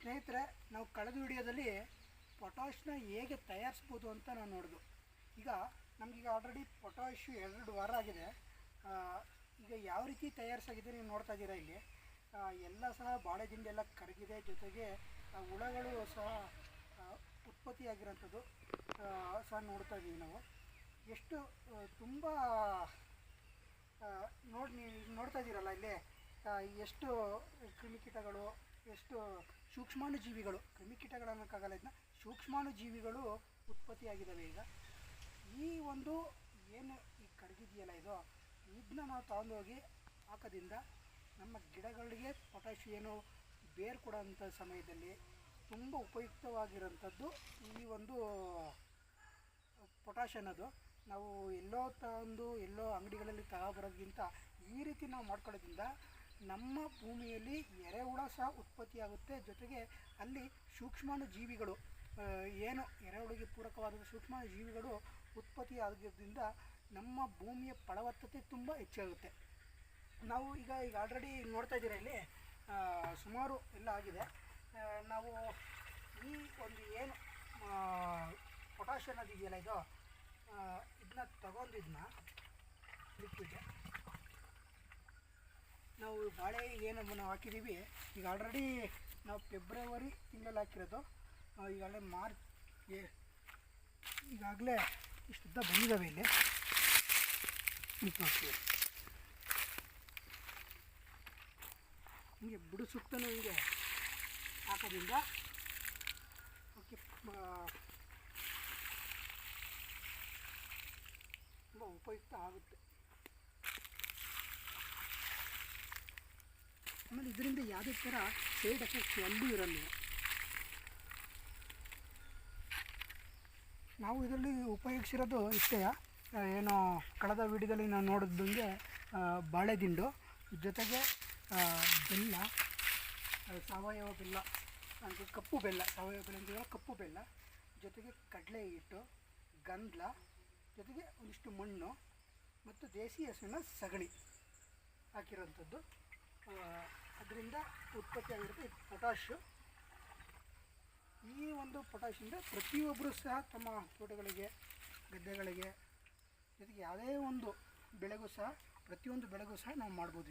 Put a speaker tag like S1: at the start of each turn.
S1: ಸ್ನೇಹಿತರೆ, ನಾವು ಕಳೆದ ವಿಡಿಯೋದಲ್ಲಿ ಪೊಟ್ಯಾಶ್ನ ಹೇಗೆ ತಯಾರಿಸ್ಬೋದು ಅಂತ ನಾವು ನೋಡಿದ್ವು ಈಗ ನಮಗೀಗ ಆಲ್ರೆಡಿ ಪೊಟ್ಯಾಶ್ ಎರಡು ವಾರ ಆಗಿದೆ. ಈಗ ಯಾವ ರೀತಿ ತಯಾರಿಸಾಗಿದೆ ನೀವು ನೋಡ್ತಾ ಇದ್ದೀರಾ ಇಲ್ಲಿ? ಎಲ್ಲ ಸಹ ಬಾಳೆ ದಿಂಡೆ ಎಲ್ಲ ಕರಗಿದೆ, ಜೊತೆಗೆ ಹುಳಗಳು ಸಹ ಉತ್ಪತ್ತಿಯಾಗಿರೋಂಥದ್ದು ಸಹ ನೋಡ್ತಾ ಇದ್ದೀವಿ ನಾವು. ಎಷ್ಟು ತುಂಬ ನೋಡಿ, ನೀವು ನೋಡ್ತಾ ಇದ್ದೀರಲ್ಲ ಇಲ್ಲಿ ಎಷ್ಟು ಕ್ರಿಮಿಕೀಟಗಳು ಎಷ್ಟು ಸೂಕ್ಷ್ಮಾಣು ಜೀವಿಗಳು ಕ್ರಿಮಿಕೀಟಗಳು ಅನ್ನೋಕ್ಕಾಗಲ್ಲ ಇದನ್ನ ಸೂಕ್ಷ್ಮಾಣು ಜೀವಿಗಳು ಉತ್ಪತ್ತಿಯಾಗಿದ್ದಾವೆ ಈಗ. ಈ ಒಂದು ಏನು ಈ ಕಡಗಿದೆಯಲ್ಲ ಇದು, ಇದನ್ನ ನಾವು ತಗೊಂಡೋಗಿ ಹಾಕೋದ್ರಿಂದ ನಮ್ಮ ಗಿಡಗಳಿಗೆ ಪೊಟ್ಯಾಶ್ ಏನು, ಬೇರು ಕೊಡೋಂಥ ಸಮಯದಲ್ಲಿ ತುಂಬ ಉಪಯುಕ್ತವಾಗಿರೋಂಥದ್ದು ಈ ಒಂದು ಪೊಟ್ಯಾಶ್ ಅನ್ನೋದು. ನಾವು ಎಲ್ಲೋ ತಂದು ಎಲ್ಲೋ ಅಂಗಡಿಗಳಲ್ಲಿ ತಗೊಬರೋದ್ಕಿಂತ ಈ ರೀತಿ ನಾವು ಮಾಡ್ಕೊಳ್ಳೋದ್ರಿಂದ ನಮ್ಮ ಭೂಮಿಯಲ್ಲಿ ಎರೆಹುಳ ಸಹ ಉತ್ಪತ್ತಿಯಾಗುತ್ತೆ. ಜೊತೆಗೆ ಅಲ್ಲಿ ಸೂಕ್ಷ್ಮಾಣು ಜೀವಿಗಳು ಏನು ಎರೆಹುಳಿಗೆ ಪೂರಕವಾದ ಸೂಕ್ಷ್ಮಾಣು ಜೀವಿಗಳು ಉತ್ಪತ್ತಿ ಆಗೋದ್ರಿಂದ ನಮ್ಮ ಭೂಮಿಯ ಫಲವತ್ತತೆ ತುಂಬ ಹೆಚ್ಚಾಗುತ್ತೆ. ನಾವು ಈಗ ಈಗ ಆಲ್ರೆಡಿ ನೋಡ್ತಾ ಇದ್ದೀರ ಇಲ್ಲಿ? ಸುಮಾರು ಎಲ್ಲ ಆಗಿದೆ. ನಾವು ಈ ಒಂದು ಏನು ಪೊಟ್ಯಾಷ್ ಅನ್ನೋದು ಇದೆಯಲ್ಲ ಇದು? ಇದನ್ನ ತಗೊಂಡಿದ್ನ? ಲಿಕ್ವಿಡ್ ನಾವು ಬಾಳೆ ಏನು ನಾವು ಹಾಕಿದ್ದೀವಿ. ಈಗ ಆಲ್ರೆಡಿ ನಾವು ಫೆಬ್ರವರಿ ತಿಂಗಳಲ್ಲಿ ಹಾಕಿರೋದು. ಈಗಾಗಲೇ ಮಾರ್ಚ್ ಈಗಾಗಲೇ ಇಷ್ಟುದ್ದ ಬಂದಿದ್ದಾವೆ ಇಲ್ಲಿ. ನೋಡ್ತೀವಿ ಹಿಂಗೆ ಬಿಡು ಸುತ್ತಲೂ ಹಿಂಗೆ ಹಾಕೋದ್ರಿಂದ ಓಕೆ ತುಂಬ ಉಪಯುಕ್ತ ಆಗುತ್ತೆ. ಆಮೇಲೆ ಇದರಿಂದ ಯಾವುದೇ ಥರ ಸೈಡ್ ಎಫೆಕ್ಟ್ಸ್ ಎಲ್ಲೂ ಇರಲ್ಲ. ನಾವು ಇದರಲ್ಲಿ ಉಪಯೋಗಿಸಿರೋದು ಇಷ್ಟೇ. ಏನು ಕಳೆದ ವಿಡಿಯೋದಲ್ಲಿ ನಾವು ನೋಡಿದಂಗೆ ಬಾಳೆ ಬಾಳೆದಿಂಡು, ಜೊತೆಗೆ ಬೆಲ್ಲ ಸಾವಯವ ಬೆಲ್ಲ, ಅಂದರೆ ಕಪ್ಪು ಬೆಲ್ಲ, ಸಾವಯವ ಬೆಲ್ಲ ಅಂತ ಕಪ್ಪು ಬೆಲ್ಲ, ಜೊತೆಗೆ ಕಡಲೆ ಹಿಟ್ಟು ಗಂಧ ಜೊತೆಗೆ ಒಂದಿಷ್ಟು ಮಣ್ಣು, ಮತ್ತು ದೇಸಿ ಹಸುವಿನ ಸಗಣಿ ಹಾಕಿರೋಂಥದ್ದು. ಅದರಿಂದ ಉತ್ಪತ್ತಿಯಾಗಿರುತ್ತೆ ಇದು ಪೊಟ್ಯಾಶು ಈ ಒಂದು ಪೊಟ್ಯಾಶಿಂದ ಪ್ರತಿಯೊಬ್ಬರೂ ಸಹ ತಮ್ಮ ತೋಟಗಳಿಗೆ, ಗದ್ದೆಗಳಿಗೆ, ಜೊತೆಗೆ ಯಾವುದೇ ಒಂದು ಬೆಳೆಗೂ ಸಹ, ಪ್ರತಿಯೊಂದು ಬೆಳೆಗೂ ಸಹ ನಾವು ಮಾಡ್ಬೋದು